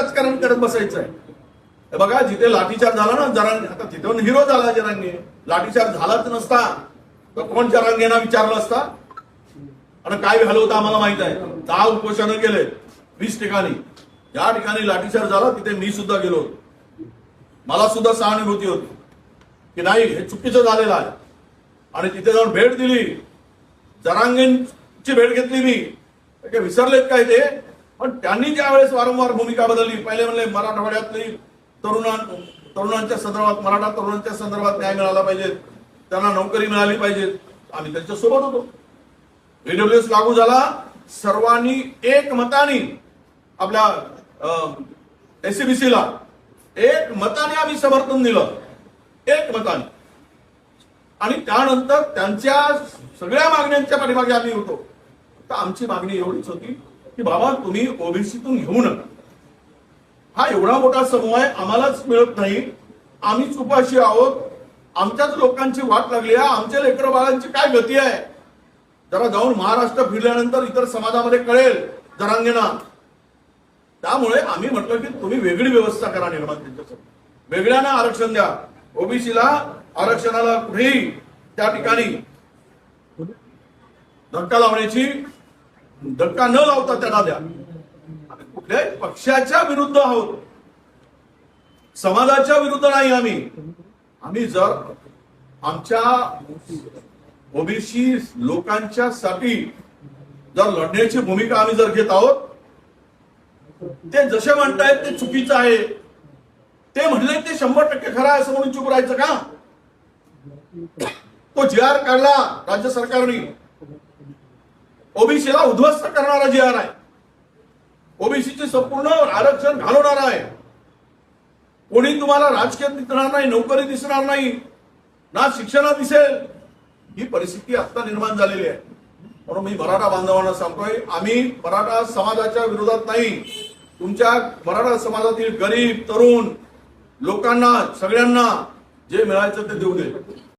राजकारण करत बसायचं आहे बघा जिथे लाठीचार झाला ना जरांगे आता तिथून हिरो झाला जरांगे. लाठीचार झालाच नसता. तर कोण जरांगेना विचारलं असता? आणि काय झालं होतं आम्हाला माहीत आहे. दहा उपोषण केले वीस ठिकाणी. ज्या ठिकाणी लाठीचार झाला तिथे मी सुद्धा गेलो होतो. मला सुद्धा सहानुभूती होती. की नाही हे चुकीचं झालेलं आहे. आणि तिथे जाऊन भेट दिली. जरांगेंची भेट घेतली मी. ते विसरलेत काय ते? पण त्यांनी ज्या वेळेस वारंवार भूमिका बदलली पहिले म्हणले मराठवाड्यातली तरुणां तरुणांच्या संदर्भात मराठा तरुणांच्या संदर्भात न्याय मिळाला पाहिजे त्यांना नोकरी मिळाली पाहिजे आम्ही त्यांच्यासोबत होतो ईडब्ल्यूएस लागू झाला सर्वांनी एक मताने आपल्या एसीबीसीला एक मताने आम्ही समर्थन दिलं. एक मताने आणि त्यानंतर त्यांच्या सगळ्या मागण्यांच्या पाठीमागे आम्ही होतो. तर आमची मागणी एवढीच होती की बाबा तुम्ही ओबीसीतून घेऊ नका. हा एवढा मोठा समूह आहे आम्हालाच मिळत नाही. आम्हीच उपाशी आहोत. आमच्याच लोकांची वाट लागली आहे. आमच्या लेकर बाळांची काय गती आहे? जरा जाऊन महाराष्ट्र फिरल्यानंतर इतर समाजामध्ये कळेल जरांगेना. त्यामुळे आम्ही म्हटलं की तुम्ही वेगळी व्यवस्था करा निर्माण त्यांच्यासाठी वेगळ्यानं आरक्षण द्या. ओबीसीला आरक्षणाला कुठेही त्या ठिकाणी धक्का लावण्याची धक्का न लावता त्यांना द्या कुठल्याही पक्षाच्या विरुद्ध आहोत. समाजाच्या विरुद्ध नाही आम्ही. आम्ही जर आमच्या ओबीसी लोकांच्या साठी जर लढण्याची भूमिका आम्ही जर घेत आहोत ते जसे म्हणतायत ते चुकीचं आहे. ते म्हणले ते शंभर टक्के खरं आहे असं म्हणून चुप राहायचं का? तो जी आर काढला राज्य सरकारने. ओबीसीला उद्ध्वस्त करणारा जी आर आहे. ओबीसीचे संपूर्ण आरक्षण घालवणारा आहे. कोणी तुम्हाला राजकीय दिसणार नाही नोकरी दिसणार नाही ना शिक्षणात दिसेल ही परिस्थिती आता निर्माण झालेली आहे. म्हणून मी मराठा बांधवांना सांगतोय आम्ही मराठा समाजाच्या विरोधात नाही. तुमच्या मराठा समाजातील गरीब तरुण लोकांना सगळ्यांना जे मिळायचं ते देऊ दे